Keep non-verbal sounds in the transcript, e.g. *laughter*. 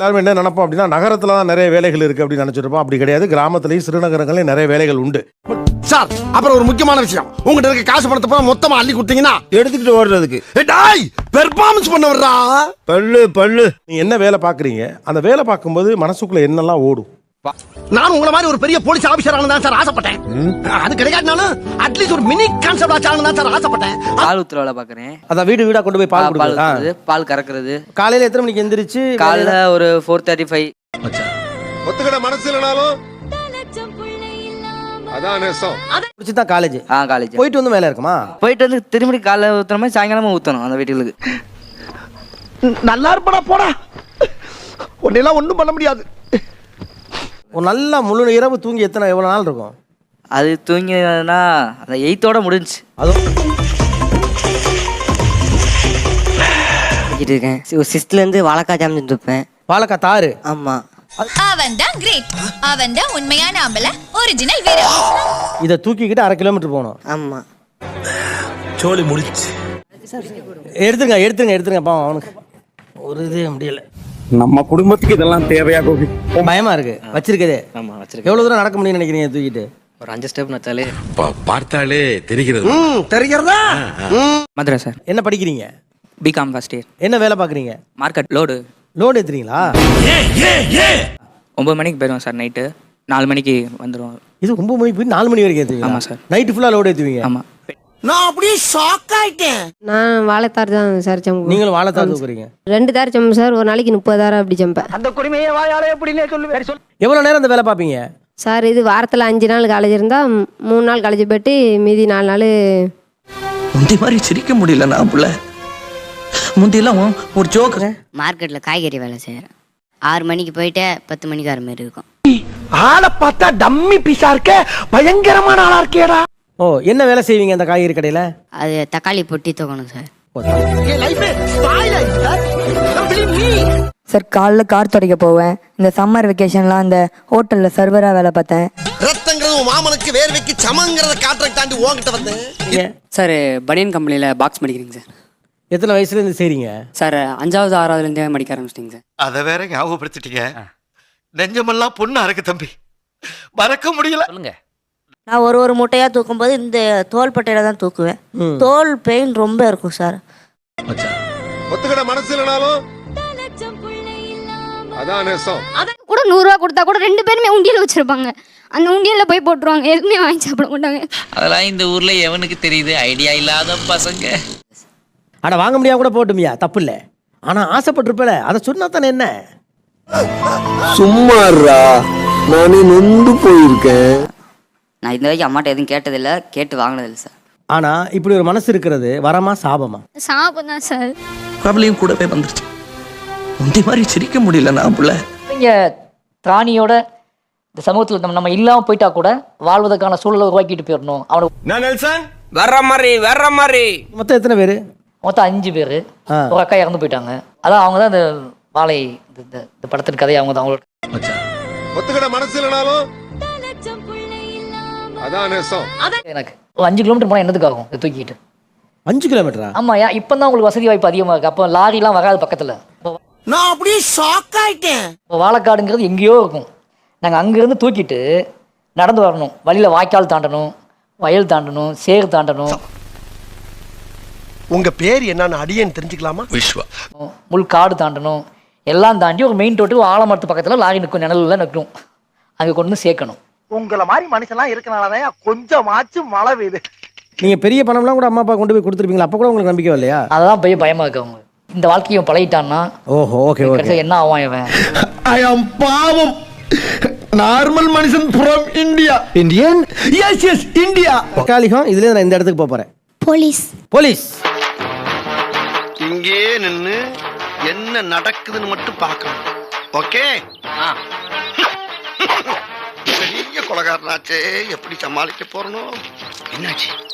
எல்லாரும் என்ன நினைப்போம் அப்படின்னா நகரத்துல தான் நிறைய வேலைகள் இருக்கு அப்படின்னு நினைச்சிருப்போம். அப்படி கிடையாது. கிராமத்துலயும் சிறுநகரங்களையும் நிறைய வேலைகள் உண்டு. சார் அப்புறம் ஒரு முக்கியமான விஷயம். உங்ககிட்ட இருக்க காசு பணத்தை பூரா மொத்தமா அள்ளி கொடுத்தீங்கன்னா எடுத்துக்கிட்டு ஓடுறதுக்கு. டாய் பெர்ஃபார்மன்ஸ் பண்ண வர்றா பல்லு பல்லு. நீங்க என்ன வேலை பாக்குறீங்க அந்த வேலை பார்க்கும்போது மனசுக்குள்ள என்னெல்லாம் ஓடும்? நான் உங்களை மாதிரி ஒரு பெரிய போலீஸ் ஆபீசர் ஆனதான் சார் ஆசைப்பட்டேன். அது கிடைக்காட்டினாலும் அட்லீஸ்ட் ஒரு மினி கான்செப்ட் ஆச்சு தான் சார் ஆசைப்பட்டேன். பால் ஊத்துற வேலை பாக்குறேன் அதான் வீடு வீடா கொண்டு போய் பால் பால் கொடுக்குறது. பால் கறக்குறது. காலையில எத்தனை மணிக்கு எந்திரிச்சு காலைல ஒரு ஃபோர் தேர்ட்டி ஃபைவ் ஒத்துக்கிட மனசு இல்லைனாலும் அதான் தான் காலேஜ் ஆ காலேஜ் போயிட்டு வந்து வேலை இருக்குமா? போயிட்டு வந்து திரும்பி காலைல ஊத்துற மாதிரி சாயங்காலமா ஊத்தணும் அந்த வீட்டுகளுக்கு. நல்லா இருப்படா போடா. உன்னெல்லாம் ஒண்ணும் பண்ண முடியாது. ஒரு நல்ல முழு இரவு தூங்கி எத்தனை எவ்வளவு நாள் இருக்கும்? அது தூங்கினா அந்த எயித்தோட முடிஞ்சுச்சு. அதுவும் இருக்கேன். ஒரு சிக்ஸ்த்ல இருந்து வாழைக்காய் ஜாம் துப்பேன் பாலக்கா தாறு? ஆமா. அவன் தான் கிரேட் அவன் தான் உண்மையான ஒரிஜினல் இதை தூக்கிக்கிட்டு அரை கிலோமீட்டர் போகணும். ஆமா. எடுத்துருங்க எடுத்துருங்க எடுத்துருங்க பாவம் அவனுக்கு. ஒரு இது முடியல. நம்ம குடும்பத்துக்கு இதெல்லாம் தேவையா கோபி? பயமா இருக்கு. வச்சிருக்கதே. ஆமா வச்சிருக்கேன். எவ்வளவு தூரம் நடக்க முடியும்னு நினைக்கிறீங்க தூக்கிட்டு? ஒரு அஞ்சு ஸ்டெப் நச்சாலே. பார்த்தாலே தெரிகிறது. தெரிகிறதா? மதுரை சார். என்ன படிக்கிறீங்க? பிகாம் ஃபர்ஸ்ட் இயர் என்ன வேலை பாக்குறீங்க மார்க்கெட் லோடு லோடு ஏத்துறீங்களா? ஒன்பது மணிக்கு போயிடுவோம் சார் நைட்டு நாலு மணிக்கு வந்துடுவோம். இது ஒன்பது மணிக்கு போய் நாலு மணி வரைக்கும் ஏத்துவீங்க ஆமா சார். நைட்டு ஃபுல்லா லோடு ஏத்துவீங்க? ஆமா. நான் அப்படியே ஷாக் ஆயிட்டேன். நான் வாழைத்தார் தான் சார் சம்பு நீங்களும் வாழைத்தான் தூக்குறீங்க. ரெண்டு தார் சம்பு சார் ஒரு நாளைக்கு முப்பதாயிரம் அப்படி சம்பேன் அந்த குடிமையை வாயாலே எப்படின்னே சொல்லு சொல்லு. எவ்வளவு நேரம் இந்த வேலை பாப்பீங்க சார் இது வாரத்தில் அஞ்சு நாள் காலேஜ் இருந்தால் மூணு நாள் காலேஜ் போயிட்டு மீதி நாலு நாள் முந்தி மாதிரி சிரிக்க முடியல நான் புள்ள. முந்தியெல்லாம் ஒரு ஜோக்கு மார்க்கெட்ல காய்கறி வேலை செய்யறேன் ஆறு மணிக்கு போயிட்டு பத்து மணிக்கு வர மாதிரி இருக்கும். ஆளை பார்த்தா டம்மி பீஸா இருக்க. பயங்கரமான ஆளா இருக்கேடா ஓ என்ன வேலை செய்வீங்க அந்த காய்கறி கடையில? அது தக்காளி பொட்டி தூக்கணும் சார். சார். காலைல கார் துடைக்க போவேன். இந்த சம்மர் வெக்கேஷன்லாம் அந்த ஹோட்டலில் சர்வராக வேலை பார்த்தேன். ரத்தங்கிறது மாமனுக்கு வேர்வைக்கு சமங்கிறத காட்டுறதுக்கு தாண்டி உன்கிட்ட வந்தேன். சார் பனியன் கம்பெனியில் பாக்ஸ் மடிக்கிறீங்க சார். எத்தனை வயசுல இருந்து செய்றீங்க? சார் அஞ்சாவது ஆறாவதுலேருந்தே மடிக்க ஆரம்பிச்சிட்டிங்க சார். அதை வேற ஞாபகப்படுத்திட்டீங்க. நெஞ்சமெல்லாம் பொண்ணா இருக்கு தம்பி. மறக்க முடியல. சொல்லுங்க. நான் ஒரு ஒரு மூட்டையாக தூக்கும்போது இந்த தோல் பட்டையில தான் தூக்குவேன். தோல் பெயின் ரொம்ப இருக்கும் சார் ஒத்துக்கிட மனசு இல்லைனாலும். அதான் நேசம். கூட நூறு ரூபா கொடுத்தா கூட ரெண்டு பேருமே உண்டியல் வச்சிருப்பாங்க. அந்த உண்டியல்ல போய் போட்டுருவாங்க. எதுவுமே வாங்கி சாப்பிட மாட்டாங்க. அதெல்லாம் இந்த ஊர்ல எவனுக்கு தெரியுது? ஐடியா இல்லாத பசங்க. அட வாங்க முடியாம கூட போட்டுமியா. தப்பு இல்ல ஆனா ஆசைப்பட்டிருப்பல. அதை சொன்னா தானே என்ன? சும்மாறா நானே நொந்து போயிருக்கேன். நான் இந்த வரைக்கும் அம்மாட்ட எதுவும் கேட்டதில்லை. கேட்டு வாங்கினதில்லை சார். ஆனா இப்படி ஒரு மனசு இருக்கிறது வரமா சாபமா? சாப்பிடும் தான் சார். பிரபலையும் கூடவே வந்துருச்சு. முந்தி மாதிரி சிரிக்க முடியல நான் புள்ள. இங்கே திராணியோட இந்த சமூகத்தில் நம்ம நம்ம இல்லாமல் போயிட்டா கூட வாழ்வதற்கான சூழலை உருவாக்கிட்டு போயிடணும். அவனுக்கு நெல்சன்? வர்ற மாதிரி வர்ற மாதிரி. மொத்தம் எத்தனை பேரு? மொத்தம் அஞ்சு பேர். ஆ. ஒரு அக்கா இறந்து போயிட்டாங்க. அதான் அவங்க தான் இந்த வாழை இந்த- இந்த இந்த படத்தின் கதையை அவங்க தான் அவங்களோட ஒத்துக்கிட மனசு இல்லைனாலும் அதான் எனக்கு ஒரு அஞ்சு கிலோமீட்டர் போனால் என்னதுக்கு ஆகும் இதை தூக்கிட்டு அஞ்சு கிலோமீட்டரா ஆமா ஏன் இப்போ தான் உங்களுக்கு வசதி வாய்ப்பு அதிகமாக இருக்கு அப்போ லாரிலாம் வராது பக்கத்தில். நான் அப்படியே ஷாக் ஆயிட்டேன். இப்போ வாழைக்காடுங்கிறது எங்கேயோ இருக்கும். நாங்கள் அங்கேருந்து தூக்கிட்டு நடந்து வரணும். வழியில் வாய்க்கால் தாண்டணும் வயல் தாண்டணும் சேர் தாண்டணும். உங்க பேர் என்னன்னு அடியேன்னு தெரிஞ்சுக்கலாமா? விஸ்வா முள் காடு தாண்டணும். எல்லாம் தாண்டி ஒரு மெயின் ரோட்டுக்கு ஆலமரத்து பக்கத்தில் லாரி நிற்கும் நிழலில் நிற்கும். அங்கே கொண்டு வந்து சேர்க்கணும். உங்களை மாதிரி மனுஷன்லாம் இருக்கனாலதான் கொஞ்சமாச்சும் மழை பெய்யுது. நீங்க பெரிய பணம்லாம் கூட அம்மா அப்பா கொண்டு போய் கொடுத்துருப்பீங்களா? அப்ப கூட உங்களுக்கு நம்பிக்கை இல்லையா அததான் போய் பயமா இருக்கு அவங்க. இந்த வாழ்க்கையை பழகிட்டான்னா ஓஹோ ஓகே ஓகே. என்ன ஆவான் இவன்? *laughs* ஐ அம் பாவம். நார்மல் மனுஷன் from India Indian yes yes India தற்காலிகம் இதுல நான் இந்த இடத்துக்கு போக போறேன். போலீஸ். போலீஸ். இங்கே நின்னு என்ன நடக்குதுன்னு மட்டும் பார்க்கணும். ஓகே? பெரிய *laughs* கொலகாரனாச்சே. எப்படி சமாளிக்க போறனோ. என்னாச்சு?